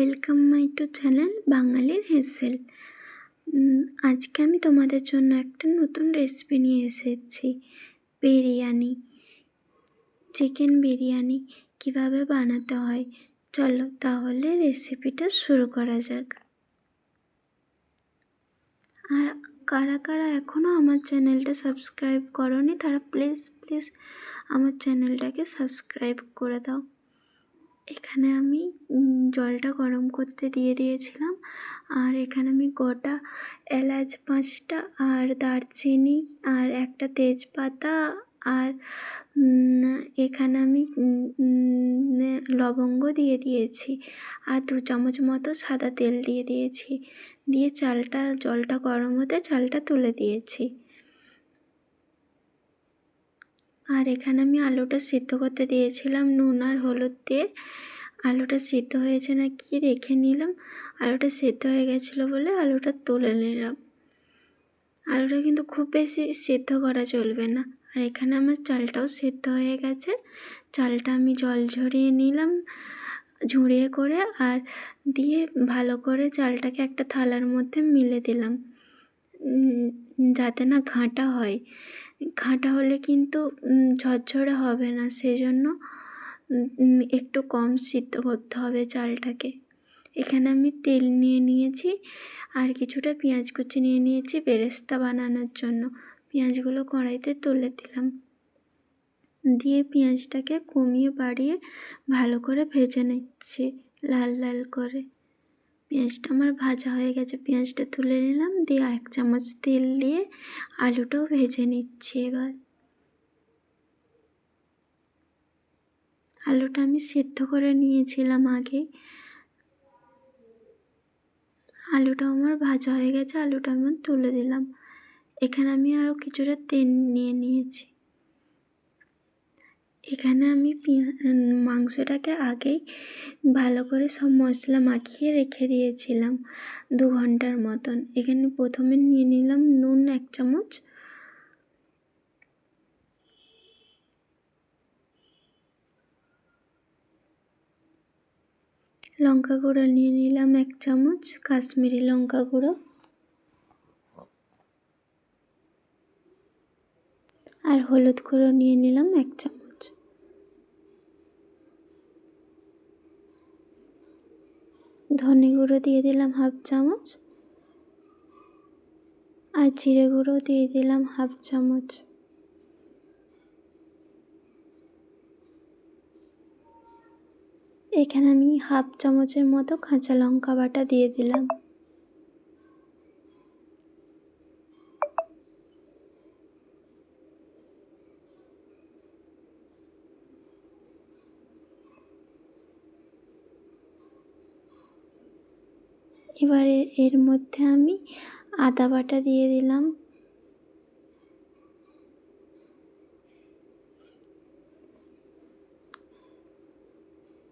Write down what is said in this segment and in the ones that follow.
Welcome my to channel বাঙালির হেসেল আজকে আমি তোমাদের জন্য একটা নতুন রেসিপি নিয়ে এসেছি। বিরিয়ানি চিকেন বিরিয়ানি কীভাবে বানাতে হয়। চলো তাহলে রেসিপিটা শুরু করা যাক। আর কারা কারা এখনও আমার চ্যানেলটা সাবস্ক্রাইব করনি, তারা প্লিজ প্লিজ আমার চ্যানেলটাকে সাবস্ক্রাইব করে দাও। এখানে আমি জলটা গরম করতে দিয়ে দিয়েছিলাম। আর এখানে আমি গোটা এলাচ পাঁচটা, আর দারচিনি, আর একটা তেজপাতা, আর এখানে আমি লবঙ্গ দিয়ে দিয়েছি। আর দু চামচ মতো সাদা তেল দিয়ে দিয়েছি। দিয়ে চালটা, জলটা গরম হতে চালটা তুলে দিয়েছি। আর এখানে আমি আলুটা সিদ্ধ করতে দিয়েছিলাম নুন আর হলুদ দিয়ে। আলুটা সিদ্ধ হয়েছে না কি দেখে নিলাম। আলুটা সিদ্ধ হয়ে গেছিল বলে আলুটা তুলে নিলাম। আলুটা কিন্তু খুব বেশি সিদ্ধ করা চলবে না। আর এখানে আমার চালটাও সিদ্ধ হয়ে গেছে। চালটা আমি জল ঝরিয়ে নিলাম ঝুড়িয়ে করে আর দিয়ে ভালো করে চালটাকে একটা থালার মধ্যে মিলে দিলাম। যাতে না ঘাঁটা হয়। ঘাঁটা হলে কিন্তু ঝরঝরে হবে না। সেজন্য একটু কম সিদ্ধ করতে হবে চালটাকে। এখানে আমি তেল নিয়ে নিয়েছি আর কিছুটা পেঁয়াজ কুচি নিয়ে নিয়েছি বেরেস্তা বানানোর জন্য। পেঁয়াজগুলো কড়াইতে তুলে দিলাম। দিয়ে পেঁয়াজটাকে কমিয়ে বাড়িয়ে ভালো করে ভেজে নিচ্ছি লাল লাল করে। পেঁয়াজটা আমার ভাজা হয়ে গেছে। পেঁয়াজটা তুলে নিলাম, দিয়ে এক চামচ তেল দিয়ে আলুটাও ভেজে নিচ্ছি এবার। আলুটা আমি সিদ্ধ করে নিয়েছিলাম আগে। আলুটা আমার ভাজা হয়ে গেছে, আলুটা আমি তুলে দিলাম। এখানে আমি আরও কিছুটা তেল নিয়ে নিয়েছি। এখানে আমি মাংসটাকে আগেই ভালো করে সব মশলা মাখিয়ে রেখে দিয়েছিলাম দু ঘণ্টার মতন। এখানে প্রথমে নিয়ে নিলাম নুন এক চামচ। লঙ্কা গুঁড়ো নিয়ে নিলাম এক চামচ, কাশ্মীরি লঙ্কা গুঁড়ো। আর হলুদ গুঁড়ো নিয়ে নিলাম এক চামচ। ধনে গুঁড়ো দিয়ে দিলাম হাফ চামচ আর জিরে গুঁড়ো দিয়ে দিলাম হাফ চামচ। এখানে আমি হাফ চামচের মতো কাঁচা লঙ্কা বাটা দিয়ে দিলাম। এবারে এর মধ্যে আমি আদা বাটা দিয়ে দিলাম।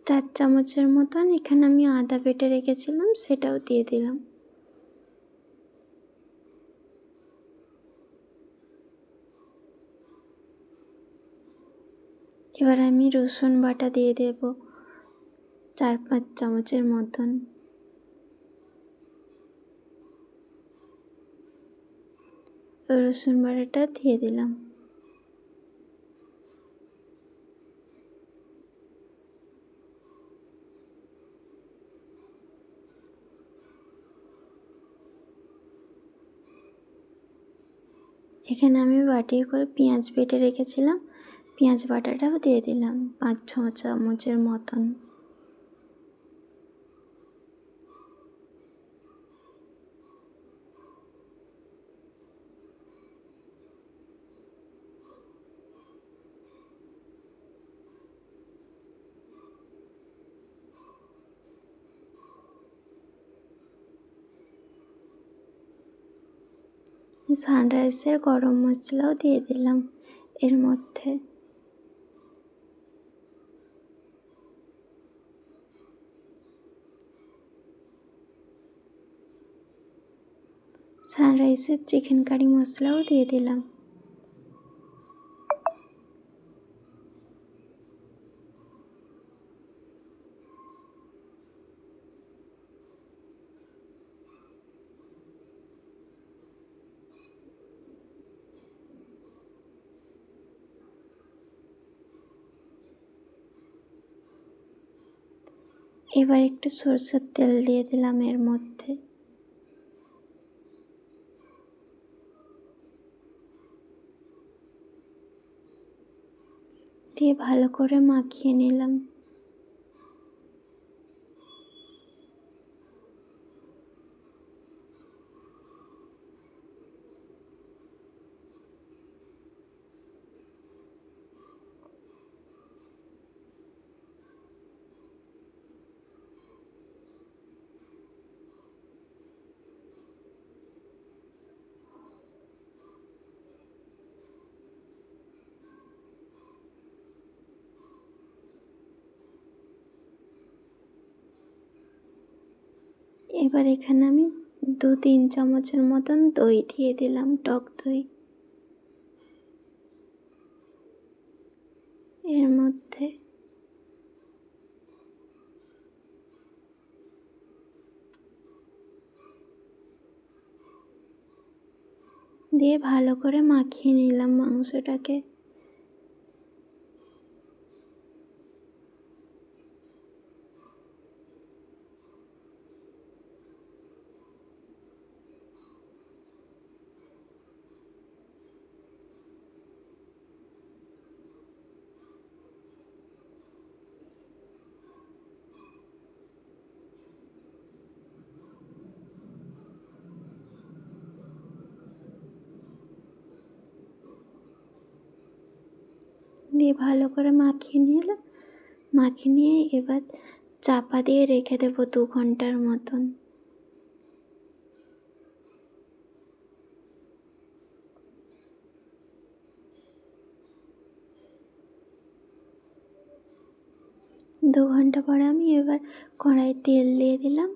চার চামচের মতন এখানে আমি আদা বেটে রেখেছিলাম, সেটাও দিয়ে দিলাম। এবার আমি রসুন বাটা দিয়ে দেব, চার পাঁচ চামচের মতন। রসুন বাটাটা দিয়ে দিলাম। এখানে আমি বাটি করে পেঁয়াজ বেটে রেখেছিলাম। পেঁয়াজ বাটাটাও দিয়ে দিলাম পাঁচ ছ চামচের মতন। সানরাইসের গরম মশলাও দিয়ে দিলাম এর মধ্যে। সানরাইসের চিকেন কারি মশলাও দিয়ে দিলাম। এবার একটু সরষের তেল দিয়ে দিলাম এর মধ্যে। দিয়ে ভালো করে মাখিয়ে নিলাম। এবার এখানে আমি দু তিন চামচের মতন দই দিয়ে দিলাম, টক দই। এর মধ্যে দিয়ে ভালো করে মাখিয়ে নিলাম মাংসটাকে। দিয়ে ভালো করে মাখিয়ে নিলাম মাখিয়ে নিয়ে এবার চাপা দিয়ে রেখে দেবো দু ঘণ্টার মতন। দু ঘণ্টা পরে আমি এবার কড়াই তেল দিয়ে দিলাম।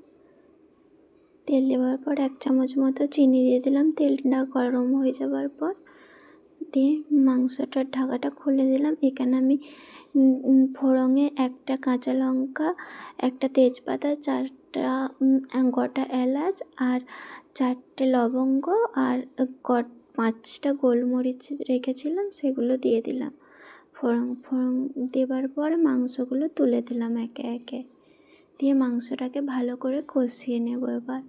তেল দেওয়ার পর এক চামচ মতো চিনি দিয়ে দিলাম। তেলটা গরম হয়ে যাওয়ার পর দিয়ে মাংসটার ঢাকাটা খুলে দিলাম। এখানে আমি ফোড়ঙে একটা কাঁচা লঙ্কা, একটা তেজপাতা, চারটা গোটা এলাচ আর চারটে লবঙ্গ আর পাঁচটা গোলমরিচ রেখেছিলাম, সেগুলো দিয়ে দিলাম। ফোড়ন ফোড়ন দেবার পর মাংসগুলো তুলে দিলাম একে একে। দিয়ে মাংসটাকে ভালো করে কষিয়ে নেব এবার।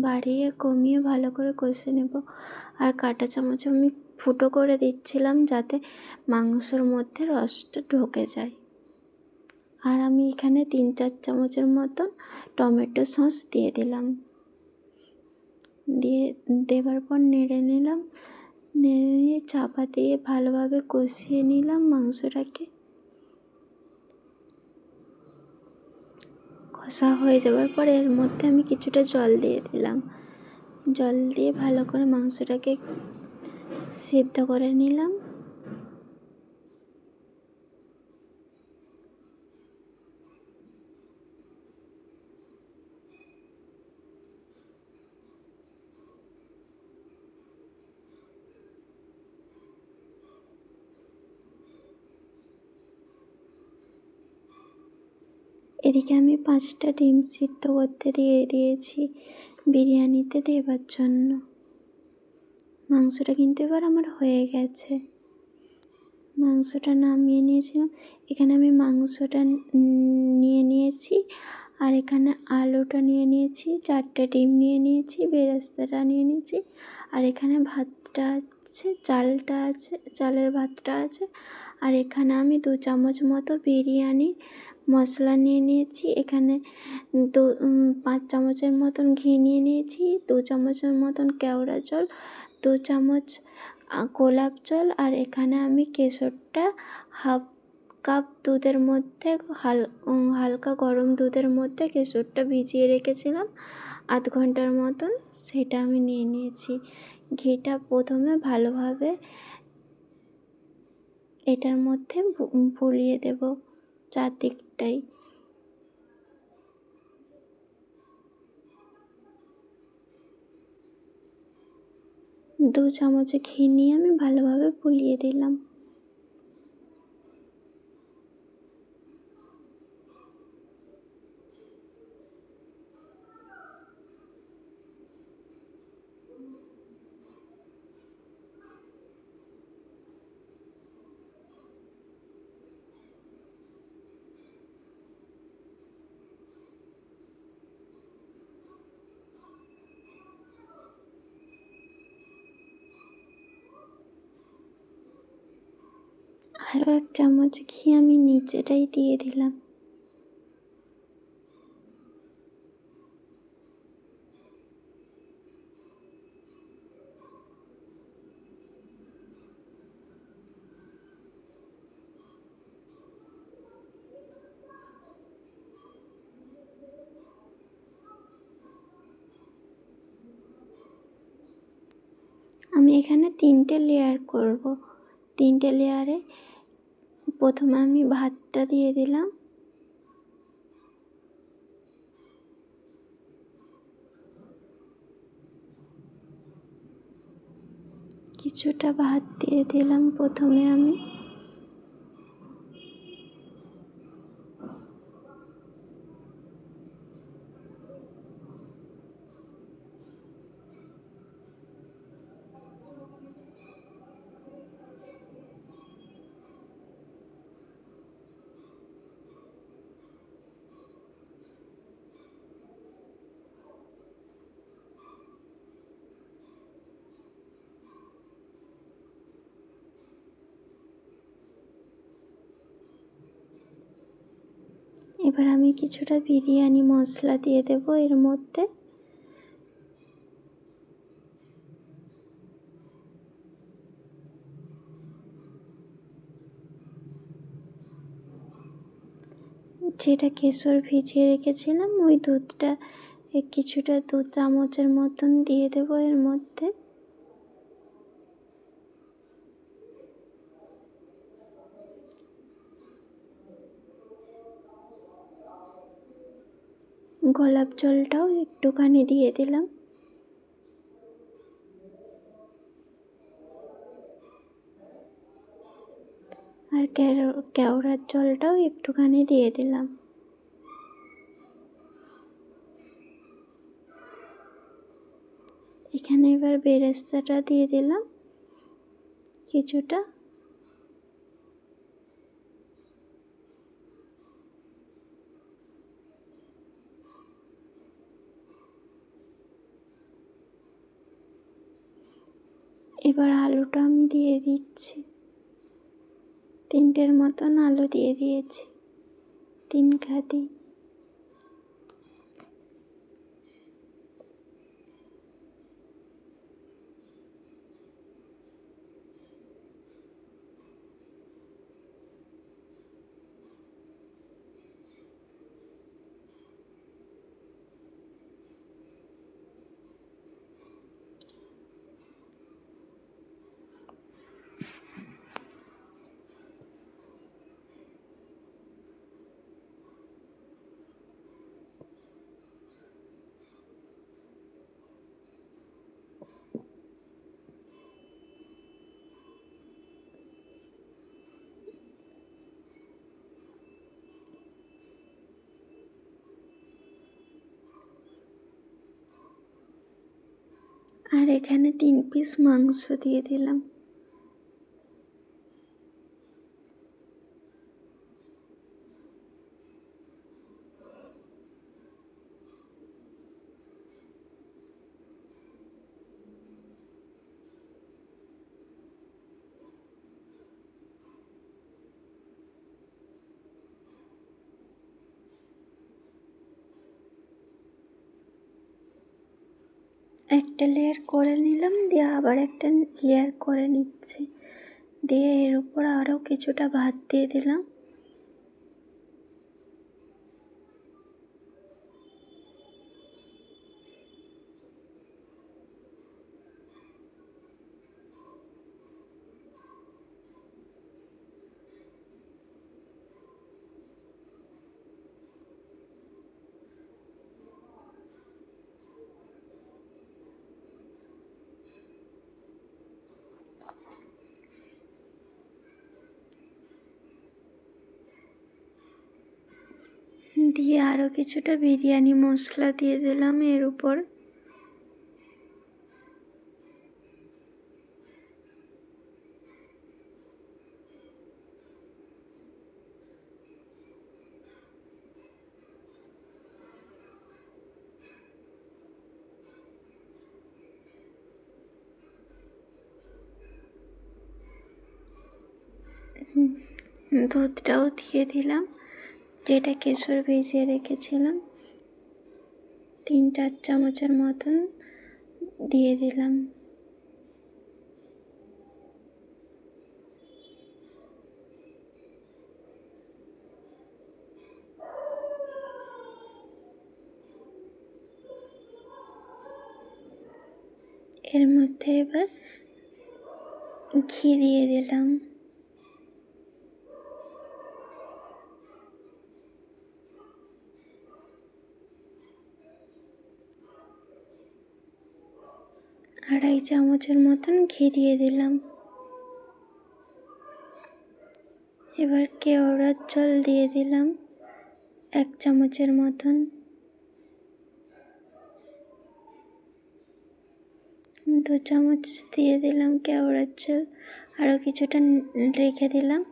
বাড়িয়ে কমিয়ে ভালো করে কষে নেব। আর কাঁটা চামচ আমি ফুটো করে দিচ্ছিলাম যাতে মাংসর মধ্যে রসটা ঢোকে যায়। আর আমি এখানে তিন চার চামচের মতন টমেটো সস দিয়ে দিলাম। দিয়ে দেবার পর নেড়ে নিলাম। নেড়ে নিয়ে চাপা দিয়ে ভালোভাবে কষিয়ে নিলাম মাংসটাকে। কষা হয়ে যাওয়ার পরে এর মধ্যে আমি কিছুটা জল দিয়ে দিলাম। জল দিয়ে ভালো করে মাংসটাকে সিদ্ধ করে নিলাম। আমি পাঁচটা ডিম সিদ্ধ করতে দিয়ে দিয়েছি বিরিয়ানিতে দেবার জন্য। মাংসটা কিন্তু এবার আমার হয়ে গেছে। মাংসটা নামিয়ে নিয়েছিলাম। এখানে আমি মাংসটা নিয়ে নিয়েছি। আর এখানে আলুটা নিয়ে নিয়েছি, চারটে ডিম নিয়ে নিয়েছি, বেরেস্তাটা নিয়ে নিয়েছি। আর এখানে ভাতটা আছে, চালটা আছে, চালের ভাতটা আছে। আর এখানে আমি দু চামচ মতো বিরিয়ানি মশলা নিয়ে নিয়েছি। এখানে দু পাঁচ চামচের মতন ঘি নিয়ে নিয়েছি, দু চামচের মতন কেওড়া জল, দু চামচ গোলাপ জল। আর এখানে আমি কেশরটা হাফ কাপ দুধের মধ্যে, হাল হালকা গরম দুধের মধ্যে কেশরটা ভিজিয়ে রেখেছিলাম। আধ ঘণ্টার মতন সেটা আমি নিয়ে নিয়েছি। ঘিটা প্রথমে ভালোভাবে এটার মধ্যে বুলিয়ে দেব চারদিকটাই। দু চামচ ঘি নিয়ে আমি ভালোভাবে বুলিয়ে দিলাম। আরও এক চামচ ঘি আমি নিচেটাই দিয়ে দিলাম। আমি এখানে তিনটে লেয়ার করব। তিনটে লেয়ারে প্রথমে আমি ভাতটা দিয়ে দিলাম। কিছুটা ভাত দিয়ে দিলাম প্রথমে আমি। এবার আমি কিছুটা বিরিয়ানি মশলা দিয়ে দেবো এর মধ্যে। যেটা কেশর ভিজিয়ে রেখেছিলাম, ওই দুধটা কিছুটা দু চামচের মতন দিয়ে দেবো এর মধ্যে। গোলাপ জলটাও একটুখানি দিয়ে দিলাম। আর কেওড়ার জলটাও একটুখানি দিয়ে দিলাম। এখানে এবার বেরেস্তাটা দিয়ে দিলাম। কিছুটা এবার আলুটা আমি দিয়ে দিচ্ছি। তিনটের মতন আলু দিয়ে দিয়েছি। তিন খাদি আর এখানে তিন পিস মাংস দিয়ে দিলাম। একটা লেয়ার করে নিলাম, দিয়ে আবার একটা লেয়ার করে নিচ্ছি। দিয়ে এর উপর আরও কিছুটা ভাত দিয়ে দিলাম। দিয়ে আরও কিছুটা বিরিয়ানি মশলা দিয়ে দিলাম এর উপর। দুধটাও দিয়ে দিলাম। যেটা কেশর ভিজিয়ে রেখেছিলাম তিন চার চামচের মতন দিয়ে দিলাম। এর মধ্যে এবার ঘি দিয়ে দিলাম। আড়াই চামচের মতন ঘি দিয়ে দিলাম। এবার কেওড়ার জল দিয়ে দিলাম এক চামচের মতন। দু চামচ দিয়ে দিলাম কেওড়ার জল। আরও কিছুটা রেখে দিলাম।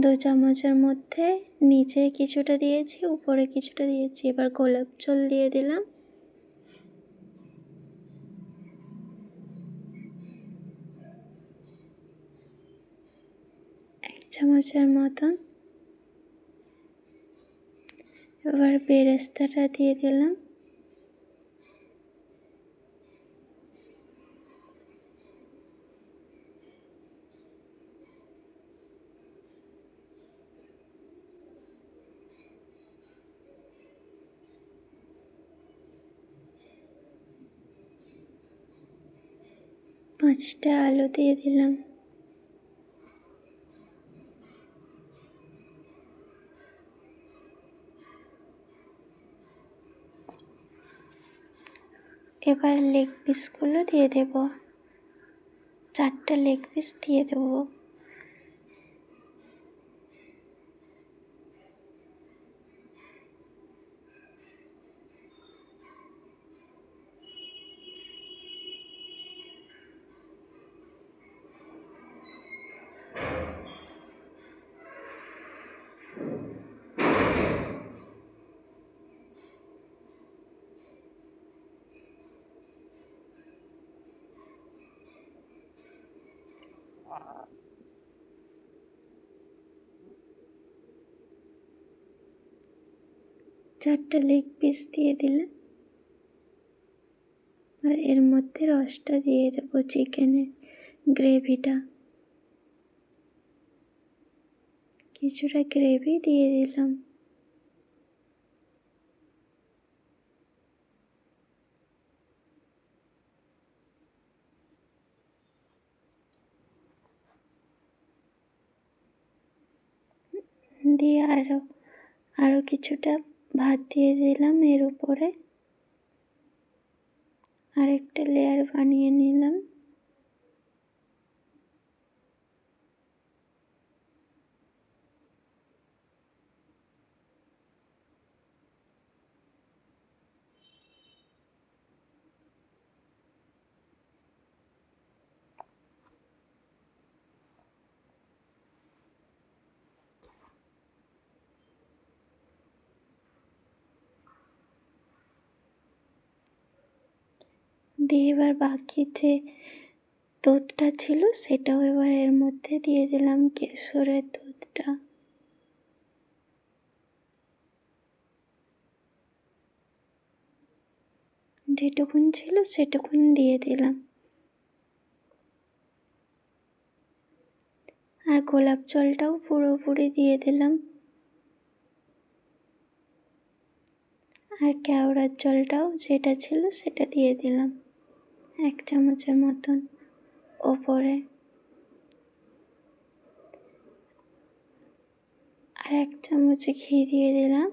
দু চামচের মধ্যে নিচে কিছুটা দিয়েছি, উপরে কিছুটা দিয়েছি। এবার গোলাপ জল দিয়ে দিলাম এক চামচের মতন। এবার বেরেস্তাটা দিয়ে দিলাম। পাঁচটা আলু দিয়ে দিলাম। এবার লেগ পিসগুলো দিয়ে দেব। চারটা লেগ পিস দিয়ে দেবো। চারটা লেগ পিস দিয়ে দিলে আর এর মধ্যে রসটা দিয়ে দেবো চিকেনের গ্রেভিটা। কিছুটা গ্রেভি দিয়ে দিলাম। দিয়ে আরও আরও কিছুটা ভাত দিয়ে দিলাম এর উপরে। আরেকটা লেয়ার বানিয়ে নিলাম। দিয়ে এবার বাকি যে দুধটা ছিল, সেটাও এবার এর মধ্যে দিয়ে দিলাম কেশরের দুধটা। যেটুকুন ছিল সেটুকুন দিয়ে দিলাম। আর গোলাপ জলটাও পুরোপুরি দিয়ে দিলাম। আর কেওড়ার জলটাও যেটা ছিল সেটা দিয়ে দিলাম। এক চামচের মতন ওপরে আর এক চামচ ঘি দিয়ে দিলাম।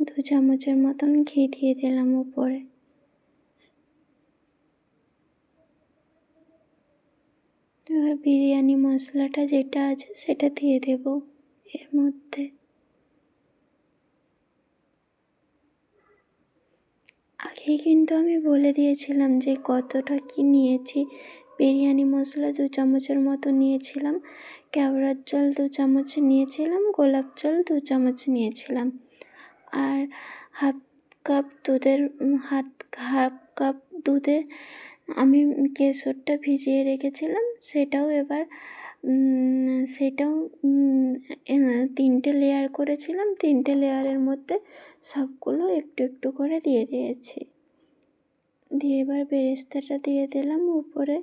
দু চামচের মতন ঘি দিয়ে দিলাম উপরে এবার বিরিয়ানি মশলাটা যেটা আছে সেটা দিয়ে দেব এর মধ্যে। আগেই কিন্তু আমি বলে দিয়েছিলাম যে কতটা কি নিয়েছি। বিরিয়ানি মশলা দু চামচের মতো নিয়েছিলাম, কেওড়ার জল দু চামচ নিয়েছিলাম, গোলাপ জল দু চামচ নিয়েছিলাম। আর হাফ কাপ দুধের হাত, হাফ কাপ দুধে আমি কেশরটা ভিজিয়ে রেখেছিলাম, সেটাও এবার সেটাও তিনটে লেয়ার করেছিলাম, তিনটে লেয়ারের মধ্যে সবগুলো একটু একটু করে দিয়ে দিয়েছি। দিয়ে এবার বেরেস্তাটা দিয়ে দিলাম উপরে।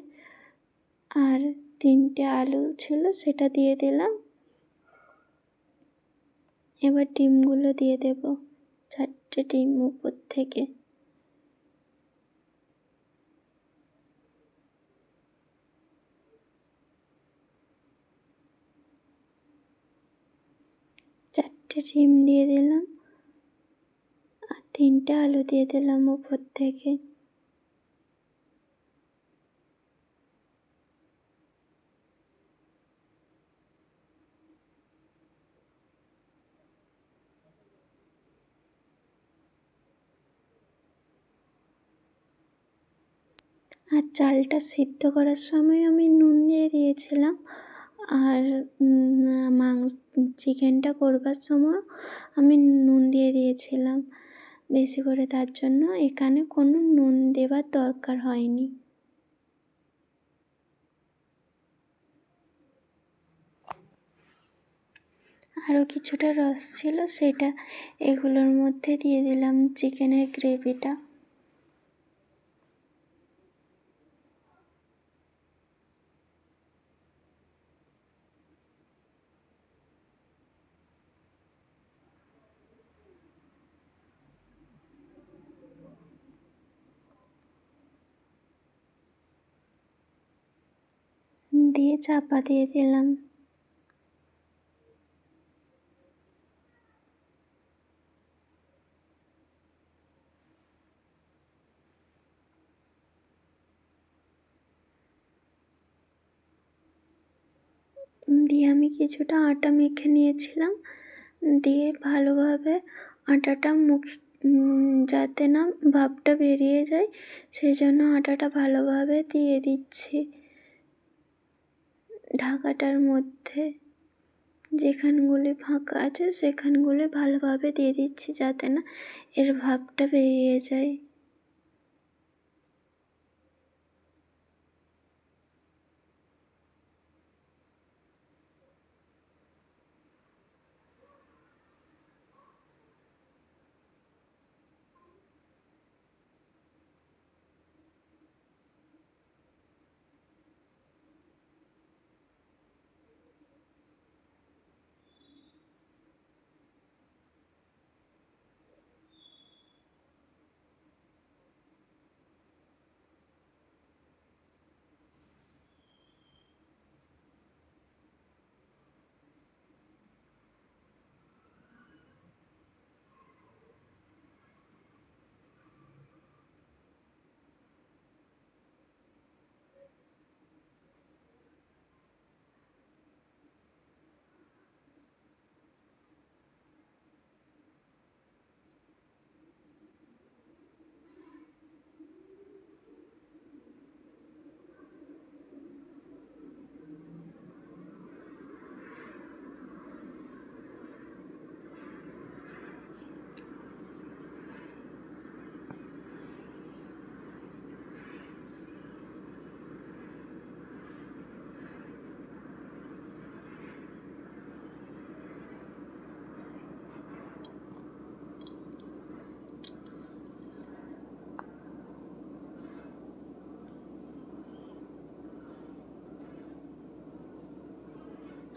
আর তিনটে আলু ছিল, সেটা দিয়ে দিলাম। এবার ডিমগুলো দিয়ে দেব, চারটে ডিম উপর থেকে। চারটে ডিম দিয়ে দিলাম, আর তিনটে আলু দিয়ে দিলাম উপর থেকে আর চালটা সিদ্ধ করার সময় আমি নুন দিয়ে দিয়েছিলাম। আর মাংস, চিকেনটা করবার সময় আমি নুন দিয়ে দিয়েছিলাম বেশি করে। তার জন্য এখানে কোনো নুন দেবার দরকার হয়নি। আরও কিছুটা রস ছিল সেটা এগুলোর মধ্যে দিয়ে দিলাম চিকেনের গ্রেভিটা। দিয়ে চাপা দিয়ে দিলাম। দিয়ে আমি কিছুটা আটা মেখে নিয়েছিলাম। দিয়ে ভালোভাবে আটাটা মুখ যাতে না ভাবটা বেরিয়ে যায় সেই জন্য আটাটা ভালোভাবে দিয়ে দিচ্ছি। ঢাকাটার মধ্যে যেখানগুলি ফাঁকা আছে সেখানগুলি ভালোভাবে দিয়ে দিচ্ছি যাতে না এর ভাবটা বেরিয়ে যায়।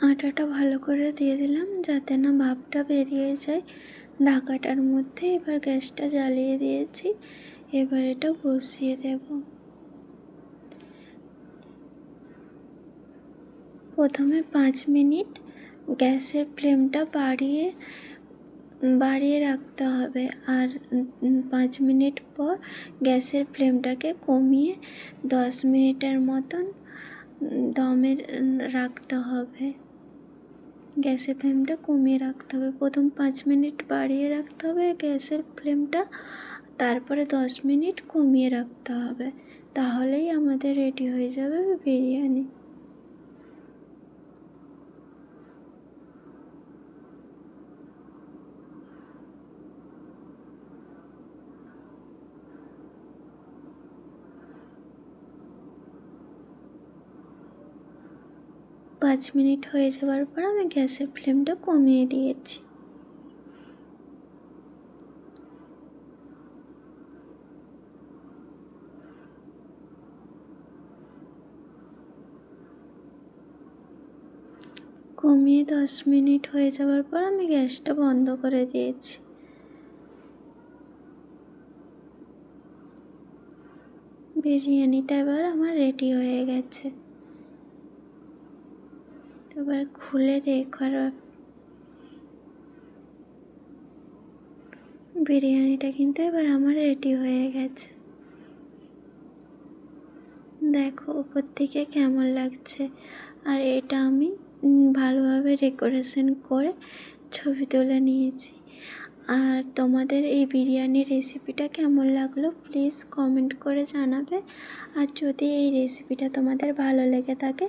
আটাটা ভালো করে দিয়ে দিলাম যাতে না ভাপটা বেরিয়ে যায়। ঢাকাটার মধ্যে এবার গ্যাসটা জ্বালিয়ে দিয়েছি। এবার এটা বসিয়ে দেব। প্রথমে পাঁচ মিনিট গ্যাসের ফ্লেমটা বাড়িয়ে বাড়িয়ে রাখতে হবে। আর পাঁচ মিনিট পর গ্যাসের ফ্লেমটাকে কমিয়ে দশ মিনিটের মতন দমে রাখতে হবে। গ্যাসের ফ্লেমটা কমিয়ে রাখতে হবে। প্রথম পাঁচ মিনিট বাড়িয়ে রাখতে হবে গ্যাসের ফ্লেমটা। তারপরে দশ মিনিট কমিয়ে রাখতে হবে। তাহলেই আমাদের রেডি হয়ে যাবে বিরিয়ানি। পাঁচ মিনিট হয়ে যাওয়ার পর আমি গ্যাসের ফ্লেমটা কমিয়ে দিয়েছি। কমিয়ে দশ মিনিট হয়ে যাওয়ার পর আমি গ্যাসটা বন্ধ করে দিয়েছি। বিরিয়ানিটা এবার আমার রেডি হয়ে গেছে। এবার খুলে দেখার বিরিয়ানিটা কিন্তু এবার আমার রেডি হয়ে গেছে। দেখো, উপর থেকে কেমন লাগছে। আর এটা আমি ভালোভাবে ডেকোরেশন করে ছবি তুলে নিয়েছি। আর তোমাদের এই বিরিয়ানির রেসিপিটা কেমন লাগল? প্লিজ কমেন্ট করে জানাবে। আর যদি এই রেসিপিটা তোমাদের ভালো লেগে থাকে,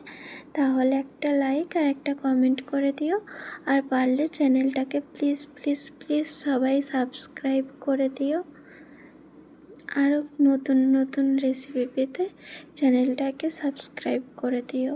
তাহলে একটা লাইক আর একটা কমেন্ট করে দিও। আর পারলে চ্যানেলটাকে প্লিজ প্লিজ প্লিজ সবাই সাবস্ক্রাইব করে দিও। আরও নতুন নতুন রেসিপি পেতে চ্যানেলটাকে সাবস্ক্রাইব করে দিও।